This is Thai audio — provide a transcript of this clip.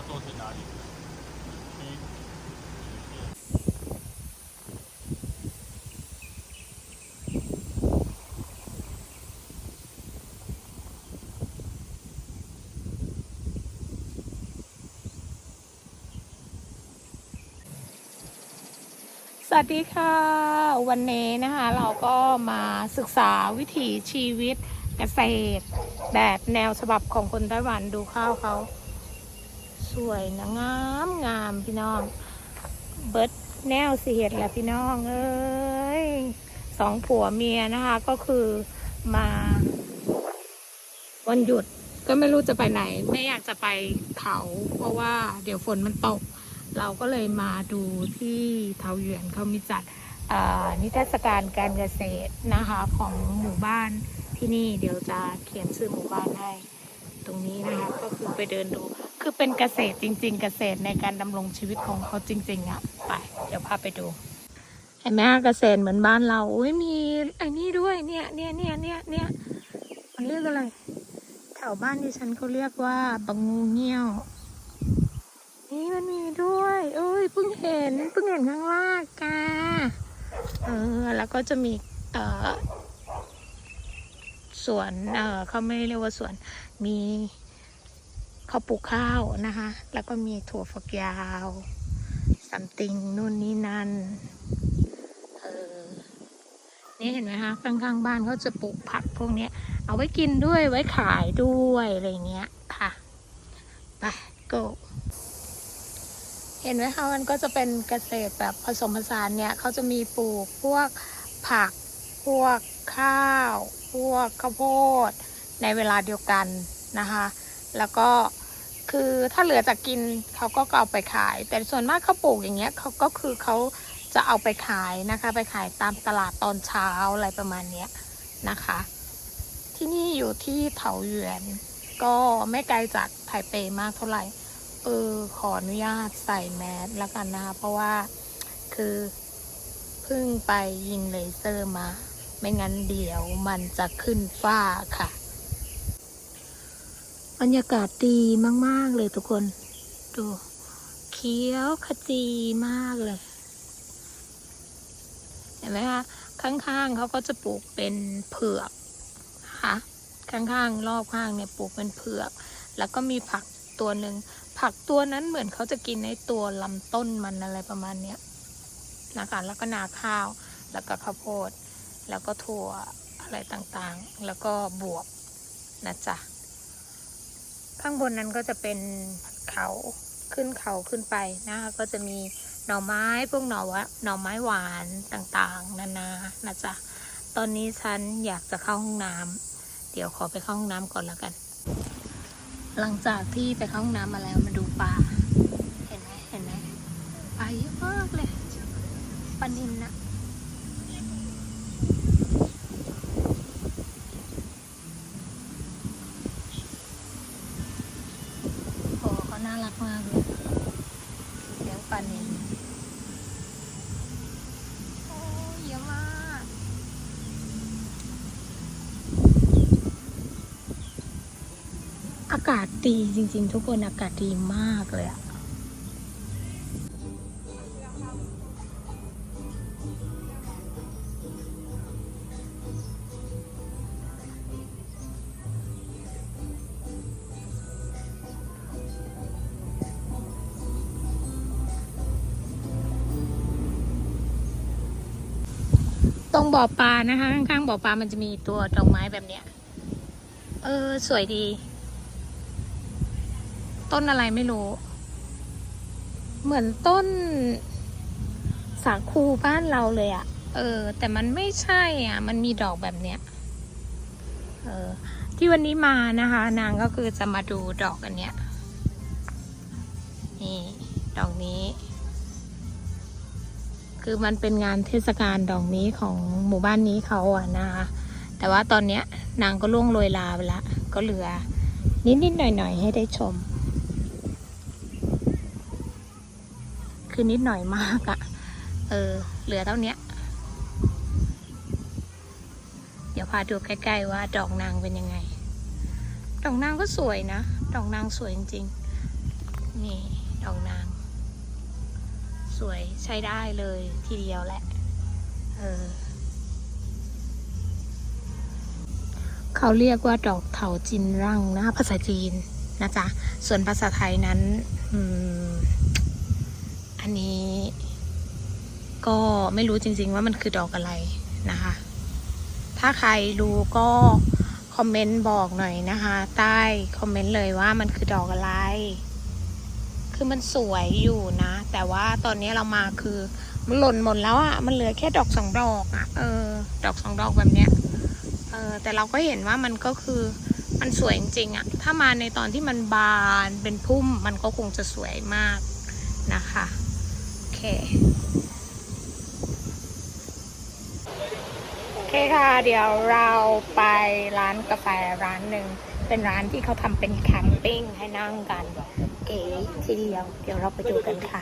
要坐去哪里？第一， สวัสดีค่ะ วันนี้นะคะเราก็มาศึกษาวิถีชีวิตเกษตร แบบแนวฉบับของคนไต้หวันดูข้าวเขา สวยนะงามงามพี่น้อง เบิร์ดแนวสิเหตุแหละพี่น้อง เอ้ยสองผัวเมียนะคะก็คือมา วันหยุดก็ไม่รู้จะไปไหน ไม่อยากจะไปเขาเพราะว่าเดี๋ยวฝนมันตก เราก็เลยมาดูที่เทาหยวนเขามีจัดนิทรรศการการเกษตรนะคะของหมู่บ้านที่นี่เดี๋ยวจะเขียนชื่อหมู่บ้านให้ ตรงนี้นะคะก็คือไปเดินดู คือเป็นเกษตรจริง ๆ เกษตรในการดำรงชีวิตของเขาจริงๆอะไปเดี๋ยวพาไปดูเห็นไหมเกษตรเหมือนบ้านเราอุ้ยมีไอ้นี่ด้วยเนี่ยเนี่ยเนี่ยเนี่ยเนี่ยมันเรียกอะไรแถวบ้านที่ฉันเขาเรียกว่าบังงูเงี้ยวนี่มันมีด้วยเอ้ยเพิ่งเห็นเพิ่งเห็นข้างล่างกาเออแล้วก็จะมีเอ่อสวนเออเขาไม่เรียกว่าสวนมี เขาปลูกข้าวนะคะ แล้วก็มีถั่วฝักยาวสัมติงนู่นนี่นั่นเออนี่เห็นไหมคะข้างๆบ้านเขาจะปลูกผักพวกนี้เอาไว้กินด้วยไว้ขายด้วยอะไรเงี้ยค่ะไป go เห็นไหมคะมันก็จะเป็นเกษตรแบบผสมผสานเนี่ยเขาจะมีปลูกพวกผักพวกข้าว พวกข้าวโพด ในเวลาเดียวกันนะคะ แล้วก็ คือถ้าเหลือจากกินเขาก็เอาไปขาย แต่ส่วนมากเขาปลูกอย่างเงี้ยเขาก็คือเขาจะเอาไปขายนะคะ ไปขายตามตลาดตอนเช้าอะไรประมาณเนี้ยนะคะ ที่นี่อยู่ที่เถาหยวนก็ไม่ไกลจากไทเปมากเท่าไหร่ เออขออนุญาตใส่แมสแล้วกันนะคะ เพราะว่าคือเพิ่งไปยิงเลเซอร์มา ไม่งั้นเดี๋ยวมันจะขึ้นฟ้าค่ะ บรรยากาศดีมาก ๆ เลยทุกคน ดูเขียวขจีมากเลย เห็นไหมคะ ข้าง ๆเขาก็จะปลูกเป็นเผือกนะคะข้าง ๆ รอบข้างเนี่ยปลูกเป็นเผือก แล้วก็มีผักตัวหนึ่งผักตัวนั้นเหมือนเขาจะกินในตัวลำต้นมันอะไรประมาณเนี้ยนะคะแล้วก็นาข้าว แล้วก็ข้าวโพด แล้วก็ถั่วอะไรต่างๆ แล้วก็บวบนะจ๊ะ ข้างบนนั้นก็จะเป็นเขาขึ้นเขาขึ้นไปนะคะก็จะมีหน่อไม้พวกหน่อวะหน่อไม้หวานต่างๆ นานานะจ๊ะตอนนี้ฉันอยากจะเข้าห้องน้ำเดี๋ยวขอไปเข้าห้องน้ำก่อนแล้วกัน หลังจากที่ไปเข้าห้องน้ำมาแล้วมาดูปลาเห็นไหมเห็นไหมปลาเยอะมากเลยปลานินนะโอ้เขาน่ารักมากเลยเลี้ยง ปลานินโอ้เยอะมาก อากาศดีจริงๆ ทุกคนอากาศดีมากเลยอะ รงบ่อปลานะคะ ข้างๆบ่อปลามันจะมีตัวดอกไม้แบบเนี้ย เออ สวยดี ต้นอะไรไม่รู้ เหมือนต้น สาคูบ้านเราเลยอะเออ แต่มันไม่ใช่อะ มันมีดอกแบบเนี้ย เออ ที่วันนี้มานะคะ นางก็คือจะมาดูดอกอันเนี้ย นี่ ดอกนี้ คือมันเป็นงานเทศกาลดอกนี้ของหมู่บ้านนี้เขาอะนะคะแต่ว่าตอนเนี้ยนางก็ล่วงโรยลาไปละ ก็เหลือ นิดๆหน่อยๆให้ได้ชม คือนิดหน่อยมากอะเออ เหลือเท่านี้เดี๋ยวพาดูใกล้ๆว่าดอกนางเป็นยังไง ดอกนางก็สวยนะ ดอกนางสวยจริงๆ นี่ ดอกนาง สวยใช้ได้เลยทีเดียวแหละ เออ เขาเรียกว่าดอกเถาจินรั่งนะภาษาจีนนะจ๊ะ ส่วนภาษาไทยนั้น อืม อันนี้ก็ไม่รู้จริง ๆ ว่ามันคือดอกอะไรนะคะ ถ้าใครรู้ก็คอมเมนต์บอกหน่อยนะคะ ใต้คอมเมนต์เลยว่ามันคือดอกอะไร คือมันสวยอยู่นะ แต่ว่าตอนนี้เรามาคือ มันหล่นหมดแล้วอะ่ะ มันเหลือแค่ดอกสองดอกอะ่ะ เออ ดอกสองดอกแบบเนี้ย เออ แต่เราก็เห็นว่ามันก็คือมันสวยจริงๆอะ่ะ ถ้ามาในตอนที่มันบานเป็นพุ่ม มันก็คงจะสวยมากนะคะ โอเคโอเคค่ะ เดี๋ยวเราไปร้านกาแฟร้านหนึ่ง เป็นร้านที่เขาทำเป็นแคมปิ้งให้นั่งกัน เก๋ทีเดียว เดี๋ยวเราไปดูกันค่ะ